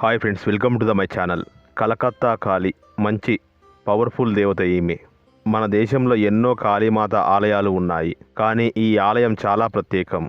Hi friends welcome to the my channel. Calcutta Kali మంచి powerful దేవత ఈమె మన దేశంలో ఎన్నో కాళీమాత ఆలయాలు ఉన్నాయి కానీ ఈ ఆలయం చాలా ప్రత్యేకం.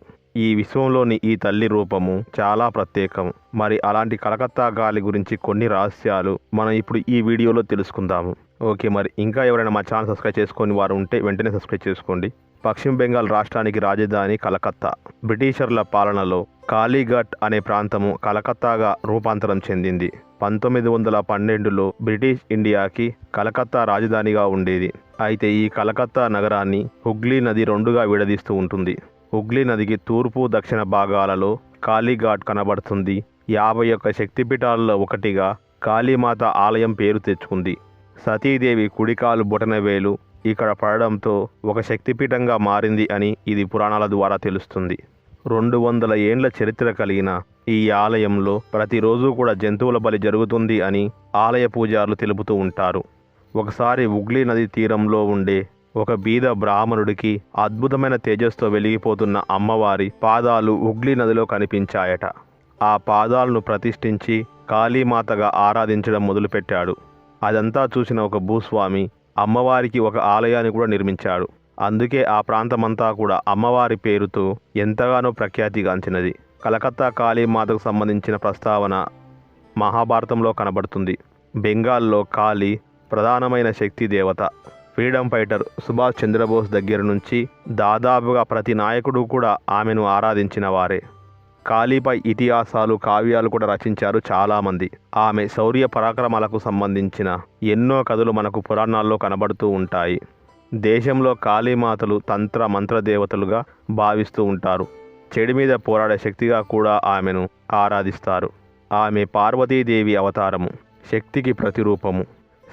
ఈ విశ్వంలోని ఈ తల్లి రూపము చాలా ప్రత్యేకం. మరి అలాంటి కలకత్తా గాలి గురించి కొన్ని రహస్యాలు మనం ఇప్పుడు ఈ వీడియోలో తెలుసుకుందాము. ఓకే మరి ఇంకా ఎవరైనా మా ఛానల్ సబ్స్క్రైబ్ చేసుకొని వారు ఉంటే వెంటనే సబ్స్క్రైబ్ చేసుకోండి. పశ్చిమ బెంగాల్ రాష్ట్రానికి రాజధాని కలకత్తా. బ్రిటిషర్ల పాలనలో కాళీఘాట్ అనే ప్రాంతము కలకత్తాగా రూపాంతరం చెందింది. పంతొమ్మిది వందల పన్నెండులో బ్రిటిష్ ఇండియాకి కలకత్తా రాజధానిగా ఉండేది. అయితే ఈ కలకత్తా నగరాన్ని హుగ్లీ నది రెండుగా విడదీస్తూ ఉంటుంది. హుగ్లీ నదికి తూర్పు దక్షిణ భాగాలలో కాళీఘాట్ కనబడుతుంది. యాభై ఒక్క శక్తిపీఠాలలో ఒకటిగా కాళీమాత ఆలయం పేరు తెచ్చుకుంది. సతీదేవి కుడికాలు బొటనవేలు ఇక్కడ పడడంతో ఒక శక్తిపీఠంగా మారింది అని ఇది పురాణాల ద్వారా తెలుస్తుంది. రెండు వందల ఏండ్ల చరిత్ర కలిగిన ఈ ఆలయంలో ప్రతిరోజు కూడా జంతువుల బలి జరుగుతుంది అని ఆలయ పూజారులు తెలుపుతూ ఉంటారు. ఒకసారి ఉగ్లీ నది తీరంలో ఉండే ఒక బీద బ్రాహ్మణుడికి అద్భుతమైన తేజస్తో వెలిగిపోతున్న అమ్మవారి పాదాలు ఉగ్లీ నదిలో కనిపించాయట. ఆ పాదాలను ప్రతిష్ఠించి కాళీమాతగా ఆరాధించడం మొదలుపెట్టాడు. అదంతా చూసిన ఒక భూస్వామి అమ్మవారికి ఒక ఆలయాన్ని కూడా నిర్మించాడు. అందుకే ఆ ప్రాంతమంతా కూడా అమ్మవారి పేరుతో ఎంతగానో ప్రఖ్యాతిగాంచినది. కలకత్తా కాళీమాతకు సంబంధించిన ప్రస్తావన మహాభారతంలో కనబడుతుంది. బెంగాల్లో కాళీ ప్రధానమైన శక్తి దేవత. ఫ్రీడమ్ ఫైటర్ సుభాష్ చంద్రబోస్ దగ్గర నుంచి దాదాపుగా ప్రతి నాయకుడు కూడా ఆమెను ఆరాధించిన వారే. కాళీపై ఇతిహాసాలు కావ్యాలు కూడా రచించారు చాలామంది. ఆమె శౌర్య పరాక్రమాలకు సంబంధించిన ఎన్నో కథలు మనకు పురాణాల్లో కనబడుతూ ఉంటాయి. దేశంలో కాళీమాతలు తంత్ర మంత్ర దేవతలుగా భావిస్తూ ఉంటారు. చెడు మీద పోరాడే శక్తిగా కూడా ఆమెను ఆరాధిస్తారు. ఆమె పార్వతీదేవి అవతారము శక్తికి ప్రతిరూపము.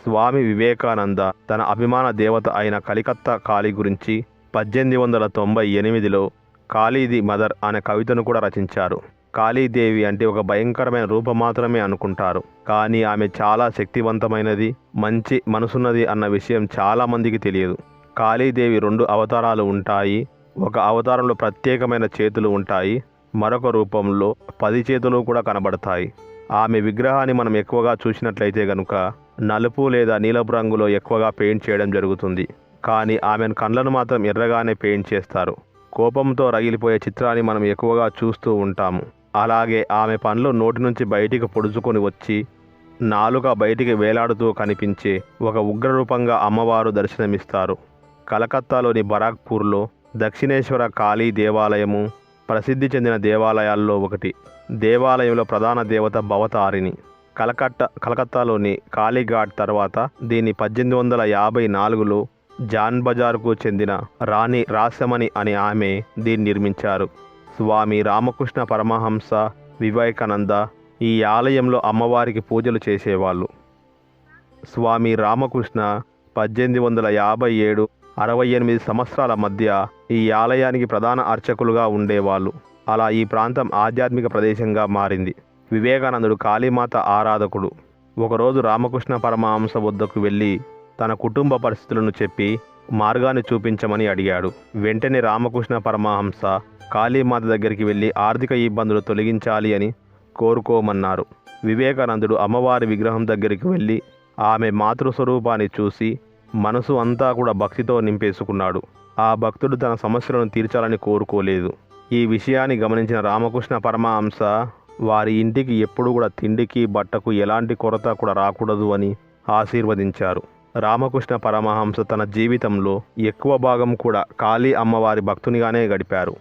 స్వామి వివేకానంద తన అభిమాన దేవత అయిన కలికత్తా కాళీ గురించి పద్దెనిమిది వందల తొంభై ఎనిమిదిలో కాళీది మదర్ అనే కవితను కూడా రచించారు. కాళీదేవి అంటే ఒక భయంకరమైన రూపం మాత్రమే అనుకుంటారు. కానీ ఆమె చాలా శక్తివంతమైనది మంచి మనసున్నది అన్న విషయం చాలా మందికి తెలియదు. కాళీదేవి రెండు అవతారాలు ఉంటాయి. ఒక అవతారంలో ప్రత్యేకమైన చేతులు ఉంటాయి. మరొక రూపంలో పది చేతులు కూడా కనబడతాయి. ఆమె విగ్రహాన్ని మనం ఎక్కువగా చూసినట్లయితే గనుక నలుపు లేదా నీలపు రంగులో ఎక్కువగా పెయింట్ చేయడం జరుగుతుంది. కానీ ఆమెను కళ్ళను మాత్రం ఎర్రగానే పెయింట్ చేస్తారు. కోపంతో రగిలిపోయే చిత్రాన్ని మనం ఎక్కువగా చూస్తూ ఉంటాము. అలాగే ఆమె పండ్లు నోటి నుంచి బయటికి పొడుచుకొని వచ్చి నాలుక బయటికి వేలాడుతూ కనిపించే ఒక ఉగ్రరూపంగా అమ్మవారు దర్శనమిస్తారు. కలకత్తాలోని బరాక్పూర్లో దక్షిణేశ్వర కాళీ దేవాలయము ప్రసిద్ధి చెందిన దేవాలయాల్లో ఒకటి. దేవాలయంలో ప్రధాన దేవత భవతారిణి. కలకట్ట కలకత్తాలోని కాళీఘాట్ తర్వాత దీన్ని పద్దెనిమిది వందల యాభై నాలుగులో జాన్ బజార్కు చెందిన రాణి రాసమణి అనే ఆమె దీన్ని నిర్మించారు. స్వామి రామకృష్ణ పరమహంస వివేకానంద ఈ ఆలయంలో అమ్మవారికి పూజలు చేసేవాళ్ళు. స్వామి రామకృష్ణ పద్దెనిమిది వందల యాభై ఏడు అరవై ఎనిమిది సంవత్సరాల మధ్య ఈ ఆలయానికి ప్రధాన అర్చకులుగా ఉండేవాళ్ళు. అలా ఈ ప్రాంతం ఆధ్యాత్మిక ప్రదేశంగా మారింది. వివేకానందుడు కాళీమాత ఆరాధకుడు. ఒకరోజు రామకృష్ణ పరమహంస వద్దకు వెళ్ళి తన కుటుంబ పరిస్థితులను చెప్పి మార్గాన్ని చూపించమని అడిగాడు. వెంటనే రామకృష్ణ పరమహంస కాళీమాత దగ్గరికి వెళ్ళి ఆర్థిక ఇబ్బందులు తొలగించాలి అని కోరుకోమన్నారు. వివేకానందుడు అమ్మవారి విగ్రహం దగ్గరికి వెళ్ళి ఆమె మాతృస్వరూపాన్ని చూసి మనసు అంతా కూడా భక్తితో నింపేసుకున్నాడు. ఆ భక్తుడు తన సమస్యలను తీర్చాలని కోరుకోలేదు. ఈ విషయాన్ని గమనించిన రామకృష్ణ పరమహంస వారి ఇంటికి ఎప్పుడు కూడా తిండికి బట్టకు ఎలాంటి కొరత కూడా రాకూడదు అని ఆశీర్వదించారు. రామకృష్ణ పరమహంస తన జీవితంలో ఎక్కువ భాగం కూడా కాళీ అమ్మవారి భక్తునిగానే గడిపారు.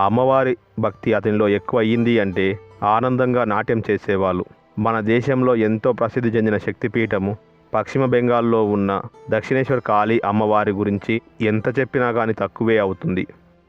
అమ్మవారి భక్తి అతనిలో ఎక్కువ అయ్యింది అంటే ఆనందంగా నాట్యం చేసేవాళ్ళు. మన దేశంలో ఎంతో ప్రసిద్ధి చెందిన శక్తిపీఠము పశ్చిమ బెంగాల్లో ఉన్న దక్షిణేశ్వర్ కాళీ అమ్మవారి గురించి ఎంత చెప్పినా కానీ తక్కువే అవుతుంది.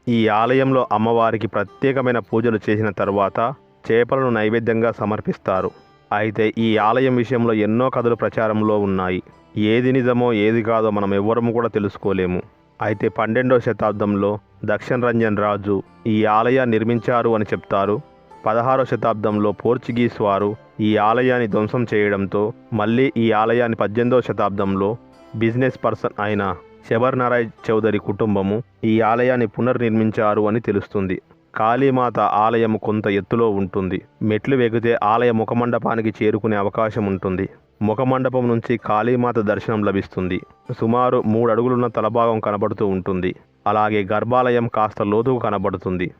ఈ ఆలయంలో అమ్మవారికి ప్రత్యేకమైన పూజలు చేసిన తర్వాత చేపలను నైవేద్యంగా సమర్పిస్తారు. అయితే ఈ ఆలయం విషయంలో ఎన్నో కథలు ప్రచారంలో ఉన్నాయి. ఏది నిజమో ఏది కాదో మనం ఎవ్వరము కూడా తెలుసుకోలేము. అయితే పన్నెండవ శతాబ్దంలో దక్షిణ రంజన్ రాజు ఈ ఆలయాన్ని నిర్మించారు అని చెప్తారు. పదహారవ శతాబ్దంలో పోర్చుగీస్ వారు ఈ ఆలయాన్ని ధ్వంసం చేయడంతో మళ్ళీ ఈ ఆలయాన్ని పద్దెనిమిదవ శతాబ్దంలో బిజినెస్ పర్సన్ అయిన శబర్నారాయ్ చౌదరి కుటుంబము ఈ ఆలయాన్ని పునర్నిర్మించారు అని తెలుస్తుంది. కాళీమాత ఆలయం కొంత ఎత్తులో ఉంటుంది. మెట్లు వెగితే ఆలయ ముఖమండపానికి చేరుకునే అవకాశం ఉంటుంది. ముఖమండపం నుంచి కాళీమాత దర్శనం లభిస్తుంది. సుమారు మూడు అడుగులున్న తలభాగం కనబడుతూ ఉంటుంది. అలాగే గర్భాలయం కాస్త లోతుకు కనబడుతుంది.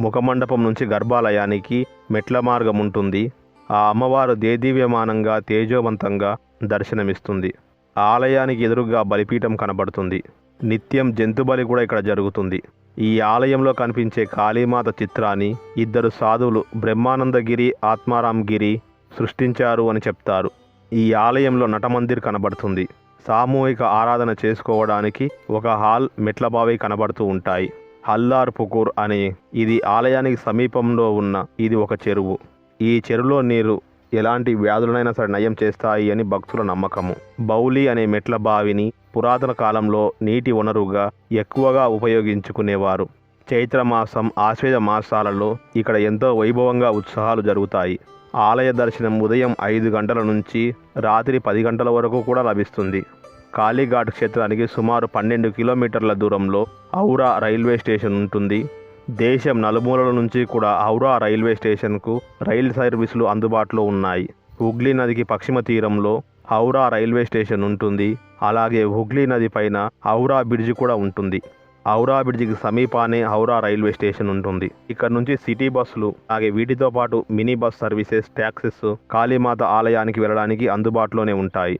ముఖమండపం నుంచి గర్భాలయానికి మెట్ల మార్గం ఉంటుంది. ఆ అమ్మవారు దేదీవ్యమానంగా తేజోవంతంగా దర్శనమిస్తుంది. ఆలయానికి ఎదురుగా బలిపీఠం కనబడుతుంది. నిత్యం జంతుబలి కూడా ఇక్కడ జరుగుతుంది. ఈ ఆలయంలో కనిపించే కాళీమాత చిత్రాన్ని ఇద్దరు సాధువులు బ్రహ్మానందగిరి ఆత్మారాంగిరి సృష్టించారు అని చెప్తారు. ఈ ఆలయంలో నటమందిర్ కనబడుతుంది. సామూహిక ఆరాధన చేసుకోవడానికి ఒక హాల్ మెట్ల బావి కనబడుతూ ఉంటాయి. హల్లార్ పుకూర్ అని ఇది ఆలయానికి సమీపంలో ఉన్న ఇది ఒక చెరువు. ఈ చెరువులో నీరు ఎలాంటి వ్యాధులనైనా సరే నయం చేస్తాయి అని భక్తుల నమ్మకము. బౌలి అనే మెట్ల బావిని పురాతన కాలంలో నీటి వనరుగా ఎక్కువగా ఉపయోగించుకునేవారు. చైత్రమాసం ఆశ్వేద మాసాలలో ఇక్కడ ఎంతో వైభవంగా ఉత్సవాలు జరుగుతాయి. ఆలయ దర్శనం ఉదయం ఐదు గంటల నుంచి రాత్రి పది గంటల వరకు కూడా లభిస్తుంది. కాళీఘాట్ క్షేత్రానికి సుమారు పన్నెండు కిలోమీటర్ల దూరంలో ఔరా రైల్వే స్టేషన్ ఉంటుంది. దేశం నలుమూలల నుంచి కూడా ఔరా రైల్వే స్టేషన్కు రైలు సర్వీసులు అందుబాటులో ఉన్నాయి. హుగ్లీ నదికి పశ్చిమ తీరంలో హౌరా రైల్వే స్టేషన్ ఉంటుంది. అలాగే హుగ్లీ నది పైన హౌరా బ్రిడ్జి కూడా ఉంటుంది. హౌరా బ్రిడ్జికి సమీపానే హౌరా రైల్వే స్టేషన్ ఉంటుంది. ఇక్కడ నుంచి సిటీ బస్సులు అలాగే వీటితో పాటు mini bus services taxis Kalimata ఆలయానికి వెళ్ళడానికి అందుబాటులోనే ఉంటాయి.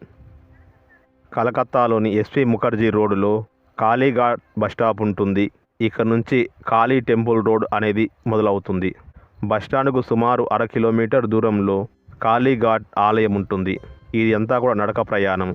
కలకత్తాలోని ఎస్పి ముఖర్జీ రోడ్డులో కాళీఘాట్ బస్టాప్ ఉంటుంది. ఇక్కడ నుంచి కాళీ టెంపుల్ రోడ్ అనేది మొదలవుతుంది. బస్టాండ్కు సుమారు అర కిలోమీటర్ దూరంలో కాళీఘాట్ ఆలయం ఉంటుంది. ఇది అంతా కూడా నడక ప్రయాణం.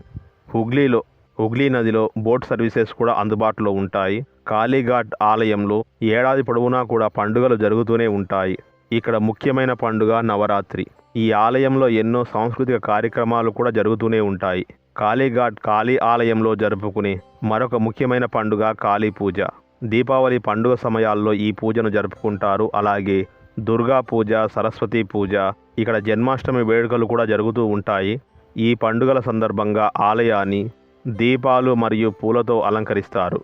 హుగ్లీలో హుగ్లీ నదిలో బోట్ సర్వీసెస్ కూడా అందుబాటులో ఉంటాయి. కాళీఘాట్ ఆలయంలో ఏడాది పొడవునా కూడా పండుగలు జరుగుతూనే ఉంటాయి. ఇక్కడ ముఖ్యమైన పండుగ నవరాత్రి. ఈ ఆలయంలో ఎన్నో సాంస్కృతిక కార్యక్రమాలు కూడా జరుగుతూనే ఉంటాయి. కాళీఘాట్ కాళీ ఆలయంలో జరుపుకునే మరొక ముఖ్యమైన పండుగ కాళీ పూజ. దీపావళి పండుగ సమయాల్లో ఈ పూజను జరుపుకుంటారు. అలాగే దుర్గా పూజ సరస్వతి పూజ ఇక్కడ జన్మాష్టమి వేడుకలు కూడా జరుగుతూ ఉంటాయి. ఈ పండుగల సందర్భంగా ఆలయాన్ని దీపాలు మరియు పూలతో అలంకరిస్తారు.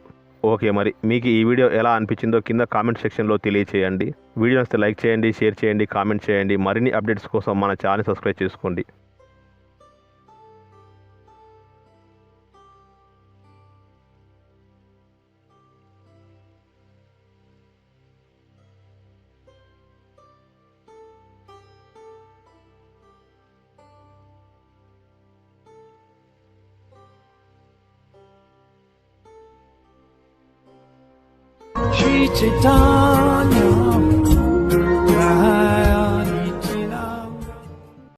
ఓకే మరి మీకు ఈ వీడియో ఎలా అనిపించిందో కింద కామెంట్ సెక్షన్లో తెలియచేయండి. వీడియో నచ్చితే లైక్ చేయండి షేర్ చేయండి కామెంట్ చేయండి. మరిన్ని అప్డేట్స్ కోసం మన ఛానల్ సబ్స్క్రైబ్ చేసుకోండి. 一直到